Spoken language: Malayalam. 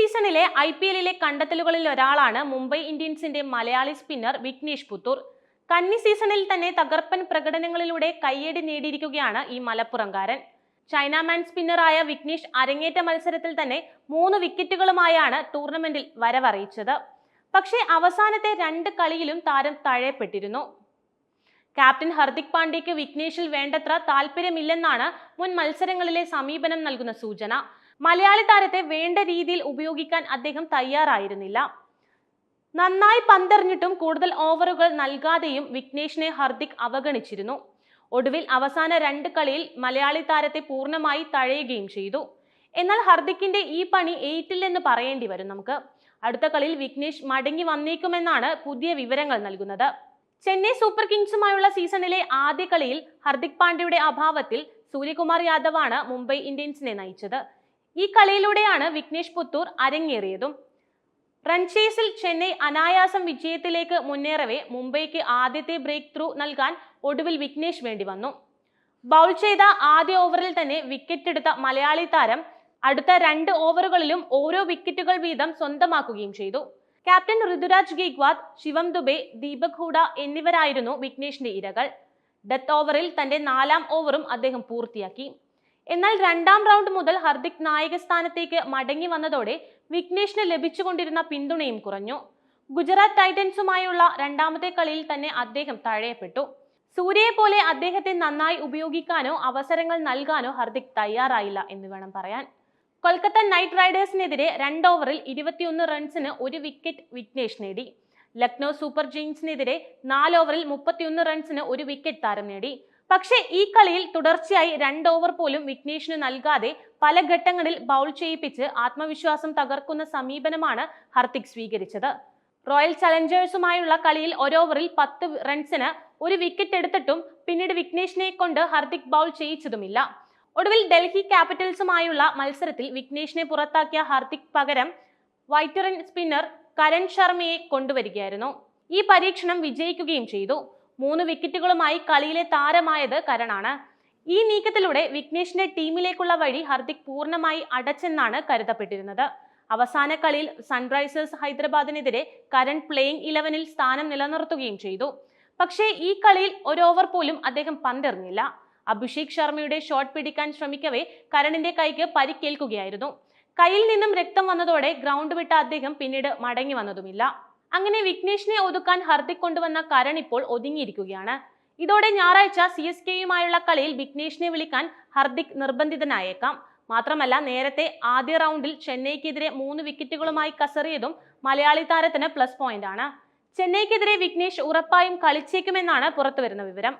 സീസണിലെ ഐ പി എല്ലിലെ കണ്ടെത്തലുകളിൽ ഒരാളാണ് മുംബൈ ഇന്ത്യൻസിന്റെ മലയാളി സ്പിന്നർ വിഘ്നേഷ് പുത്തൂർ. കന്നി സീസണിൽ തന്നെ തകർപ്പൻ പ്രകടനങ്ങളിലൂടെ കയ്യടി നേടിയിരിക്കുകയാണ് ഈ മലപ്പുറംകാരൻ. ചൈനാമാൻ സ്പിന്നറായ വിഘ്നേഷ് അരങ്ങേറ്റ മത്സരത്തിൽ തന്നെ മൂന്ന് വിക്കറ്റുകളുമായാണ് ടൂർണമെന്റിൽ വരവറിയിച്ചത്. പക്ഷേ അവസാനത്തെ രണ്ട് കളിയിലും താരം തഴയപ്പെട്ടിരുന്നു. ക്യാപ്റ്റൻ ഹർദിക് പാണ്ഡ്യയ്ക്ക് വിഘ്നേഷിൽ വേണ്ടത്ര താല്പര്യമില്ലെന്നാണ് മുൻ മത്സരങ്ങളിലെ സമീപനം നൽകുന്ന സൂചന. മലയാളി താരത്തെ വേണ്ട രീതിയിൽ ഉപയോഗിക്കാൻ അദ്ദേഹം തയ്യാറായിരുന്നില്ല. നന്നായി പന്തെറിഞ്ഞിട്ടും കൂടുതൽ ഓവറുകൾ നൽകാതെയും വിഘ്നേഷിനെ ഹർദിക് അവഗണിച്ചിരുന്നു. ഒടുവിൽ അവസാന രണ്ട് കളിയിൽ മലയാളി താരത്തെ പൂർണമായി തഴയുകയും ചെയ്തു. എന്നാൽ ഹർദിക്കിന്റെ ഈ പണി ഏറ്റില്ലെന്ന് പറയേണ്ടി വരും നമുക്ക്. അടുത്ത കളിയിൽ വിഘ്നേഷ് മടങ്ങി വന്നേക്കുമെന്നാണ് പുതിയ വിവരങ്ങൾ നൽകുന്നത്. ചെന്നൈ സൂപ്പർ കിങ്സുമായുള്ള സീസണിലെ ആദ്യ കളിയിൽ ഹർദിക് പാണ്ഡ്യയുടെ അഭാവത്തിൽ സൂര്യകുമാർ യാദവാണ് മുംബൈ ഇന്ത്യൻസിനെ നയിച്ചത്. ഈ കളിയിലൂടെയാണ് വിഘ്നേഷ് പുത്തൂർ അരങ്ങേറിയതും. റൺചേസിൽ ചെന്നൈ അനായാസം വിജയത്തിലേക്ക് മുന്നേറവേ മുംബൈക്ക് ആദ്യത്തെ ബ്രേക്ക് ത്രൂ നൽകാൻ ഒടുവിൽ വിഘ്നേഷ് വേണ്ടി വന്നു. ബൗൾ ചെയ്ത ആദ്യ ഓവറിൽ തന്നെ വിക്കറ്റ് എടുത്ത മലയാളി താരം അടുത്ത രണ്ട് ഓവറുകളിലും ഓരോ വിക്കറ്റുകൾ വീതം സ്വന്തമാക്കുകയും ചെയ്തു. ക്യാപ്റ്റൻ ഋതുരാജ് ഗെയ്ക്വാദ് ശിവം ദുബെ ദീപക് ഹൂഡ എന്നിവരായിരുന്നു വിഘ്നേഷിന്റെ ഇരകൾ. ഡെത്ത് ഓവറിൽ തന്റെ നാലാം ഓവറും അദ്ദേഹം പൂർത്തിയാക്കി. എന്നാൽ രണ്ടാം റൗണ്ട് മുതൽ ഹർദിക് നായക സ്ഥാനത്തേക്ക് മടങ്ങി വന്നതോടെ വിഘ്നേഷിന് ലഭിച്ചുകൊണ്ടിരുന്ന പിന്തുണയും കുറഞ്ഞു. ഗുജറാത്ത് ടൈറ്റൻസുമായുള്ള രണ്ടാമത്തെ കളിയിൽ തന്നെ അദ്ദേഹം തഴയപ്പെട്ടു. സൂര്യയെ പോലെ അദ്ദേഹത്തെ നന്നായി ഉപയോഗിക്കാനോ അവസരങ്ങൾ നൽകാനോ ഹർദിക് തയ്യാറായില്ല എന്ന് വേണം പറയാൻ. കൊൽക്കത്ത നൈറ്റ് റൈഡേഴ്സിനെതിരെ രണ്ട് ഓവറിൽ ഇരുപത്തിയൊന്ന് റൺസിന് ഒരു വിക്കറ്റ് വിഘ്നേഷ് നേടി. ലക്നൗ സൂപ്പർ ജെയിൻസിനെതിരെ നാല് ഓവറിൽ മുപ്പത്തിയൊന്ന് റൺസിന് ഒരു വിക്കറ്റ് താരം നേടി. പക്ഷേ ഈ കളിയിൽ തുടർച്ചയായി രണ്ട് ഓവർ പോലും വിഘ്നേഷിന് നൽകാതെ പല ഘട്ടങ്ങളിൽ ബൗൾ ചെയ്യിപ്പിച്ച് ആത്മവിശ്വാസം തകർക്കുന്ന സമീപനമാണ് ഹർദിക് സ്വീകരിച്ചത്. റോയൽ ചലഞ്ചേഴ്സുമായുള്ള കളിയിൽ ഒരോവറിൽ പത്ത് റൺസിന് ഒരു വിക്കറ്റ് എടുത്തിട്ടും പിന്നീട് വിഘ്നേഷിനെ കൊണ്ട് ഹർദിക് ബൗൾ ചെയ്യിച്ചതുമില്ല. ഒടുവിൽ ഡൽഹി ക്യാപിറ്റൽസുമായുള്ള മത്സരത്തിൽ വിഘ്നേഷിനെ പുറത്താക്കിയ ഹർദിക് പകരം വൈറ്ററിൻ സ്പിന്നർ കരൺ ശർമ്മയെ കൊണ്ടുവരികയായിരുന്നു. ഈ പരീക്ഷണം വിജയിക്കുകയും ചെയ്തു. മൂന്ന് വിക്കറ്റുകളുമായി കളിയിലെ താരമായത് കരണാണ്. ഈ നീക്കത്തിലൂടെ വിഘ്നേഷിന്റെ ടീമിലേക്കുള്ള വഴി ഹർദിക് പൂർണമായി അടച്ചെന്നാണ് കരുതപ്പെട്ടിരുന്നത്. അവസാന കളിയിൽ സൺറൈസേഴ്സ് ഹൈദരാബാദിനെതിരെ കരൺ പ്ലേയിങ് ഇലവനിൽ സ്ഥാനം നിലനിർത്തുകയും ചെയ്തു. പക്ഷേ ഈ കളിയിൽ ഒരു ഓവർ പോലും അദ്ദേഹം പന്തെറിഞ്ഞില്ല. അഭിഷേക് ശർമ്മയുടെ ഷോട്ട് പിടിക്കാൻ ശ്രമിക്കവേ കരണിന്റെ കൈക്ക് പരിക്കേൽക്കുകയായിരുന്നു. കയ്യിൽ നിന്നും രക്തം വന്നതോടെ ഗ്രൗണ്ട് വിട്ട അദ്ദേഹം പിന്നീട് മടങ്ങി വന്നതുമില്ല. അങ്ങനെ വിഘ്നേഷിനെ ഒതുക്കാൻ ഹർദിക് കൊണ്ടുവന്ന കരൺ ഇപ്പോൾ ഒതുങ്ങിയിരിക്കുകയാണ്. ഇതോടെ ഞായറാഴ്ച സി എസ് കെയുമായുള്ള കളിയിൽ വിഘ്നേഷിനെ വിളിക്കാൻ ഹർദിക് നിർബന്ധിതനായേക്കാം. മാത്രമല്ല നേരത്തെ ആദ്യ റൗണ്ടിൽ ചെന്നൈക്കെതിരെ മൂന്ന് വിക്കറ്റുകളുമായി കസറിയതും മലയാളി താരത്തിന് പ്ലസ് പോയിന്റ് ആണ് ചെന്നൈക്കെതിരെ വിഘ്നേഷ് ഉറപ്പായും കളിച്ചേക്കുമെന്നാണ് പുറത്തുവരുന്ന വിവരം.